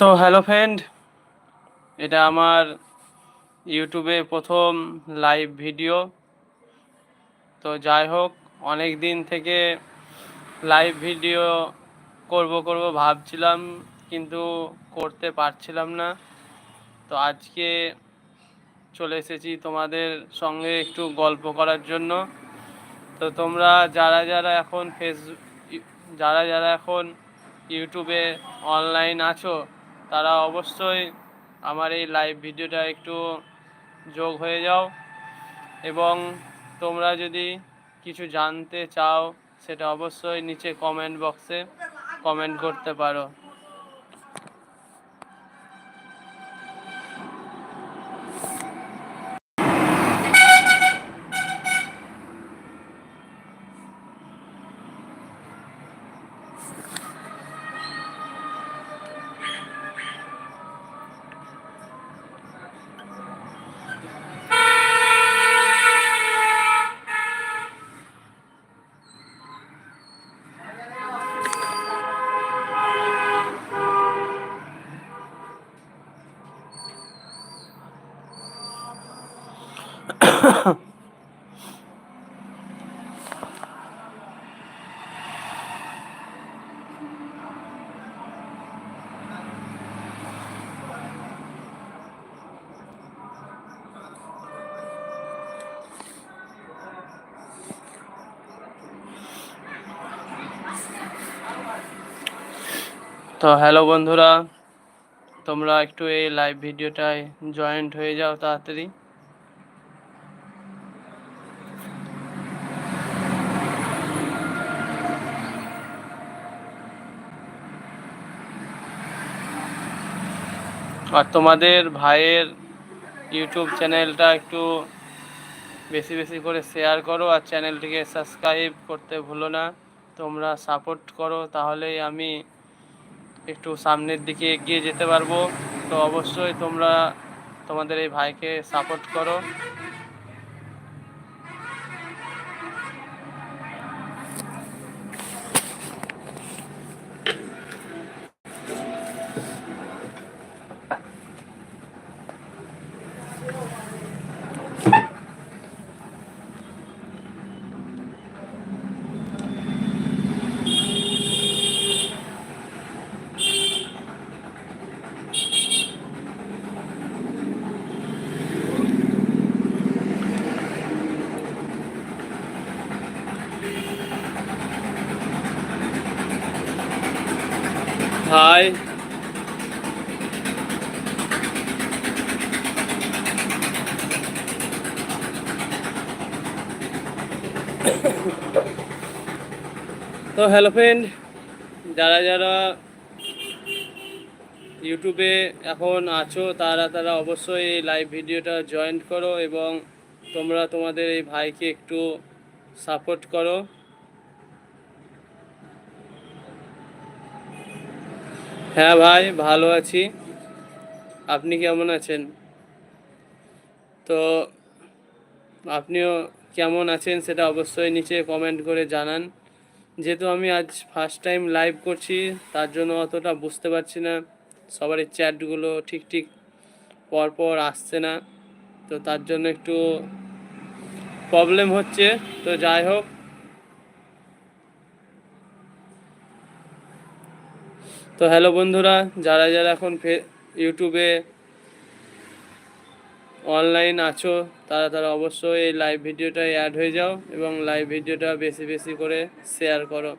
তো hello friend এটা আমার ইউটিউবে প্রথম লাইভ ভিডিও তো যাই হোক, অনেক দিন থেকে লাইভ ভিডিও করব করব ভাবছিলাম, কিন্তু করতে পারছিলাম না। তো আজকে চলে এসেছি তোমাদের সঙ্গে একটু গল্প করার জন্য। তো তোমরা যারা যারা এখন ফেস, যারা যারা এখন ইউটিউবে অনলাইন আছো তারা অবশ্যই আমার এই লাইভ ভিডিওটা একটু যোগ হয়ে যাও এবং তোমরা যদি কিছু জানতে চাও, সেটা অবশ্যই নিচে কমেন্ট বক্সে কমেন্ট করতে পারো। তো হ্যালো বন্ধুরা, তোমরা একটু এই লাইভ ভিডিওটায় জয়েন্ট হয়ে যাও তাড়াতাড়ি। আর তোমাদের ভাইয়ের ইউটিউব চ্যানেলটা একটু বেশি বেশি করে শেয়ার করো আর চ্যানেলটিকে সাবস্ক্রাইব করতে ভুলো না। তোমরা সাপোর্ট করো, তাহলেই আমি একটু সামনের দিকে এগিয়ে যেতে পারব। তো অবশ্যই তোমরা তোমাদের এই ভাইকে সাপোর্ট করো। হাই তো হ্যালো ফ্রেন্ড যারা যারা ইউটিউবে এখন আছো, তারা তারা অবশ্যই এই লাইভ ভিডিওটা জয়েন করো এবং তোমরা তোমাদের এই ভাইকে একটু সাপোর্ট করো। হ্যাঁ ভাই, ভালো আছি। আপনি কেমন আছেন? তো আপনিও কেমন আছেন সেটা অবশ্যই নিচে কমেন্ট করে জানান। যেহেতু আমি আজ ফার্স্ট টাইম লাইভ করছি, তার জন্য অতটা বুঝতে পারছি না। সবারই চ্যাটগুলো ঠিক ঠিক পরপর আসছে না। তো তার জন্য একটু প্রবলেম হচ্ছে। তো যাই হোক তো হ্যালো বন্ধুরা, যারা যারা এখন ফে- ইউটিউবে অনলাইন আছো, তারা তারা অবশ্যই এই লাইভ ভিডিওটায় অ্যাড হয়ে যাও এবং লাইভ ভিডিওটা বেশি বেশি করে শেয়ার করো।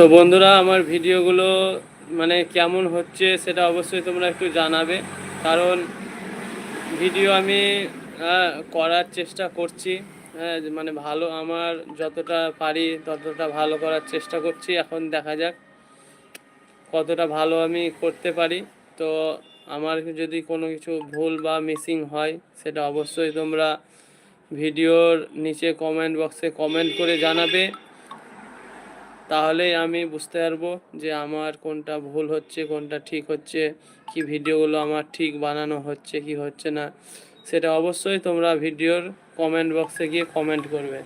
তো বন্ধুরা আমার ভিডিওগুলো মানে কেমন হচ্ছে সেটা অবশ্যই তোমরা একটু জানাবে। কারণ ভিডিও আমি আহ, করার চেষ্টা করছি। হ্যাঁ মানে ভালো আমার যতটা পারি ততটা ভালো করার চেষ্টা করছি। এখন দেখা যাক কতটা ভালো আমি করতে পারি। তো আমার যদি কোনো কিছু ভুল বা মিসিং হয় সেটা অবশ্যই তোমরা ভিডিওর নিচে কমেন্ট বক্সে কমেন্ট করে জানাবে। তাহলেই আমি বুঝতে পারব যে আমার কোনটা ভুল হচ্ছে, কোনটা ঠিক হচ্ছে, কি ভিডিওগুলো আমার ঠিক বানানো হচ্ছে, কি হচ্ছে না। সেটা অবশ্যই তোমরা ভিডিওর কমেন্ট বক্সে গিয়ে কমেন্ট করবে।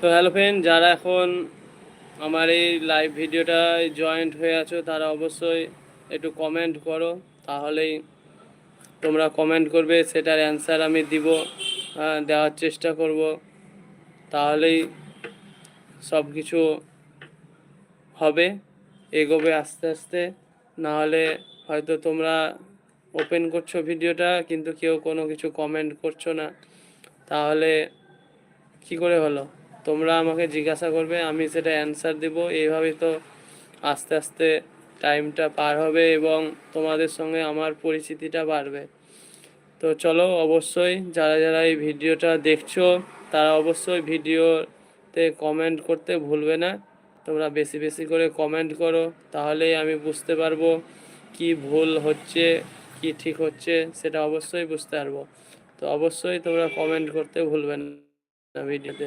তো হ্যালো ফ্রেন্ড, যারা এখন আমার এই লাইভ ভিডিওটায় জয়েন্ট হয়ে আছো, তারা অবশ্যই একটু কমেন্ট করো, তাহলেই তোমরা কমেন্ট করবে, সেটার অ্যান্সার আমি দিব দেওয়ার চেষ্টা করব, তাহলেই সব কিছু হবে, এগোবে আস্তে আস্তে। না হলে হয়তো তোমরা ওপেন করছ ভিডিওটা, কিন্তু কেউ কোনো কিছু কমেন্ট করছ না। তাহলে কি করে হলো? তোমরা আমাকে জিজ্ঞাসা করবে, আমি সেটা অ্যান্সার দেব। এইভাবে তো আস্তে আস্তে টাইমটা পার হবে এবং তোমাদের সঙ্গে আমার পরিচিতিটা বাড়বে। তো চলো, অবশ্যই যারা যারা এই ভিডিওটা দেখছ, তারা অবশ্যই ভিডিওতে কমেন্ট করতে ভুলবে না। তোমরা বেশি বেশি করে কমেন্ট করো, তাহলেই আমি বুঝতে পারব কি ভুল হচ্ছে, কি ঠিক হচ্ছে, সেটা অবশ্যই বুঝতে পারব। তো অবশ্যই তোমরা কমেন্ট করতে ভুলবে না। ভিডিওতে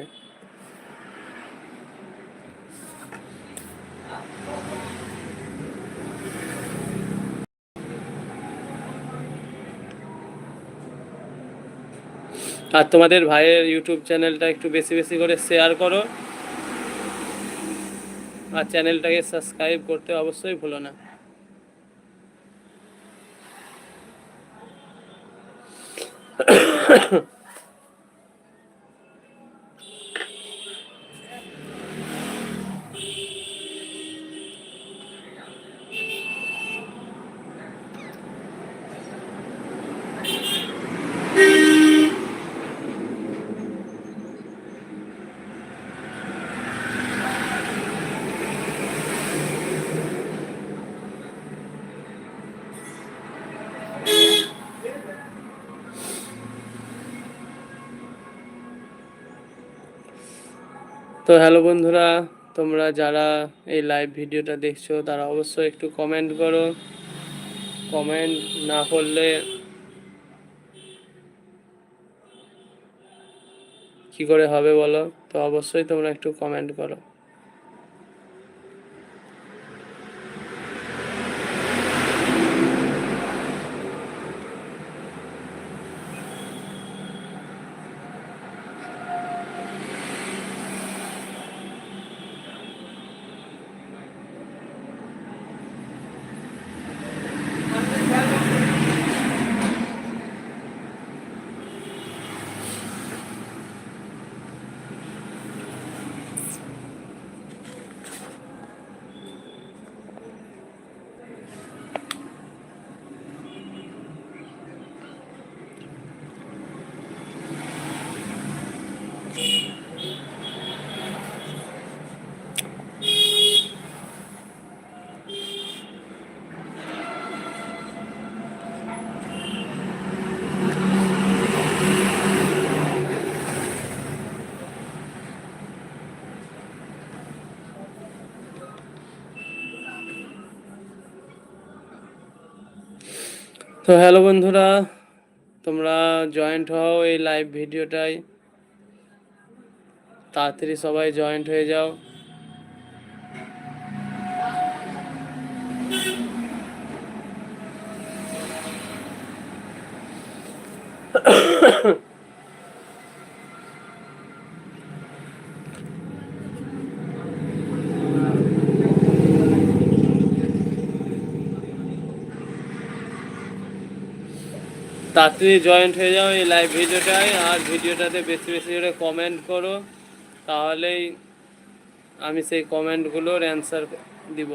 আর তোমাদের ভাইয়ের ইউটিউব চ্যানেলটা একটু বেশি বেশি করে শেয়ার করো। আর চ্যানেলটাকে সাবস্ক্রাইব করতে অবশ্যই ভুলো না। তো হ্যালো বন্ধুরা, তোমরা যারা এই লাইভ ভিডিওটা দেখছ, তারা অবশ্যই একটু কমেন্ট করো। কমেন্ট না করলে কি করে হবে বলো? তো অবশ্যই তোমরা একটু কমেন্ট করো। তো হ্যালো বন্ধুরা তোমরা জয়েন্ট হও এই লাইভ ভিডিওটায়। তাড়াতাড়ি সবাই জয়েন্ট হয়ে যাও। তাড়াতাড়ি জয়েন্ট হয়ে যাও, এই লাইভ ভিডিওটায়। আর ভিডিওটাতে বেশি বেশি করে কমেন্ট করো, তাহলেই আমি সেই কমেন্টগুলোর অ্যান্সার দিব।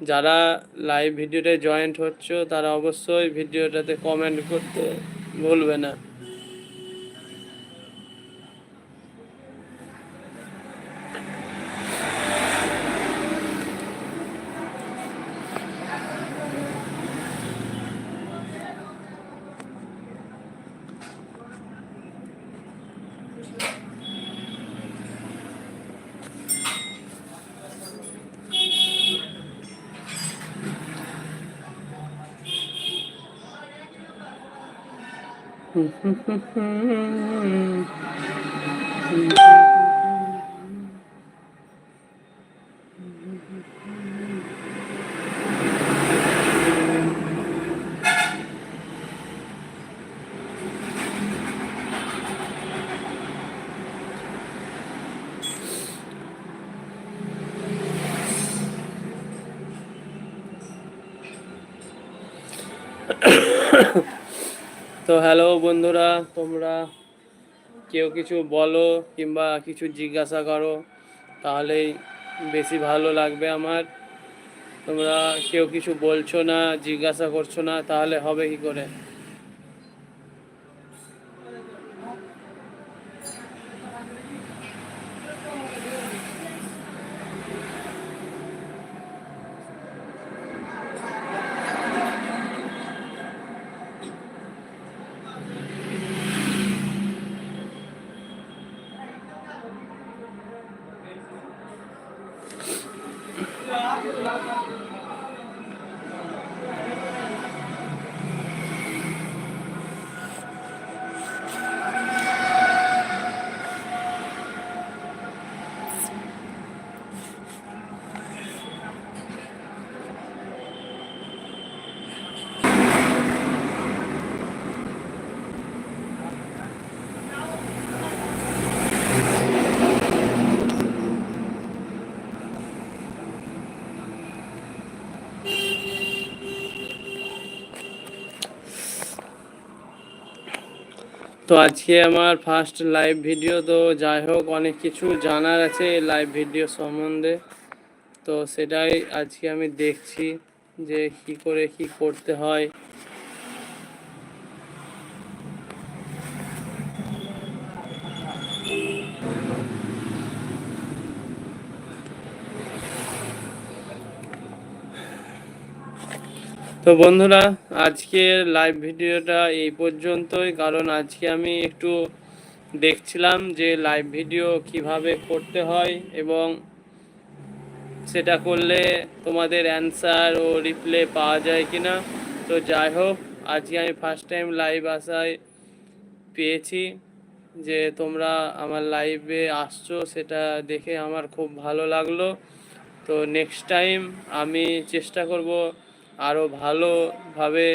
যারা লাইভ ভিডিওটায় জয়েন্ট হচ্ছ, তারা অবশ্যই ভিডিওটাতে কমেন্ট করতে ভুলবে না। Yeah. তো হ্যালো বন্ধুরা, তোমরা কেউ কিছু বলো কিংবা কিছু জিজ্ঞাসা করো, তাহলেই বেশি ভালো লাগবে আমার। তোমরা কেউ কিছু বলছো না, জিজ্ঞাসা করছ না, তাহলে হবে কি করে? তো আজকে আমার ফার্স্ট লাইভ ভিডিও তো যাই হোক, অনেক কিছু জানার আছে এই লাইভ ভিডিও সম্বন্ধে। তো সেটাই আজকে আমি দেখছি যে কি করে কি করতে হয়। তো বন্ধুরা, আজকের লাইভ ভিডিওটা এই পর্যন্তই। কারণ আজকে আমি একটু দেখছিলাম যে লাইভ ভিডিও কীভাবে করতে হয় এবং সেটা করলে তোমাদের অ্যান্সার ও রিপ্লে পাওয়া যায় কিনা। তো যাই হোক, আজকে আমি ফার্স্ট টাইম লাইভ আসায় পেয়েছি যে তোমরা আমার লাইভে আসছো, সেটা দেখে আমার খুব ভালো লাগল। তো নেক্সট টাইম আমি চেষ্টা করব আরও ভালোভাবে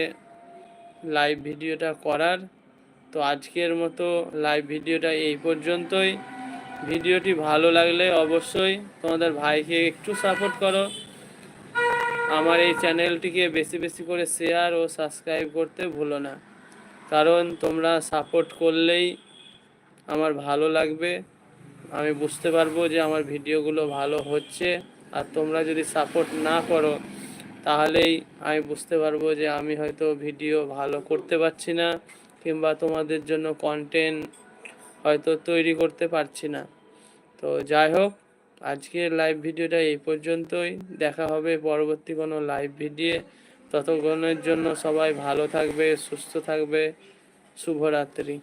লাইভ ভিডিওটা করার। তো আজকের মতো লাইভ ভিডিওটা এই পর্যন্তই। ভিডিওটি ভালো লাগলে অবশ্যই তোমাদের ভাইকে একটু সাপোর্ট করো। আমার এই চ্যানেলটিকে বেশি বেশি করে শেয়ার ও সাবস্ক্রাইব করতে ভুলো না। কারণ তোমরা সাপোর্ট করলেই আমার ভালো লাগবে। আমি বুঝতে পারব যে আমার ভিডিওগুলো ভালো হচ্ছে। আর তোমরা যদি সাপোর্ট না করো তাহলেই আমি বুঝতে পারব যে আমি হয়তো ভিডিও ভালো করতে পারছি না, কিংবা তোমাদের জন্য কন্টেন্ট হয়তো তৈরি করতে পারছি না। তো যাই হোক, আজকের লাইভ ভিডিওটা এই পর্যন্তই। দেখা হবে পরবর্তী কোনো লাইভ ভিডিও ততক্ষণের জন্য সবাই ভালো থাকবে, সুস্থ থাকবে। শুভরাত্রি।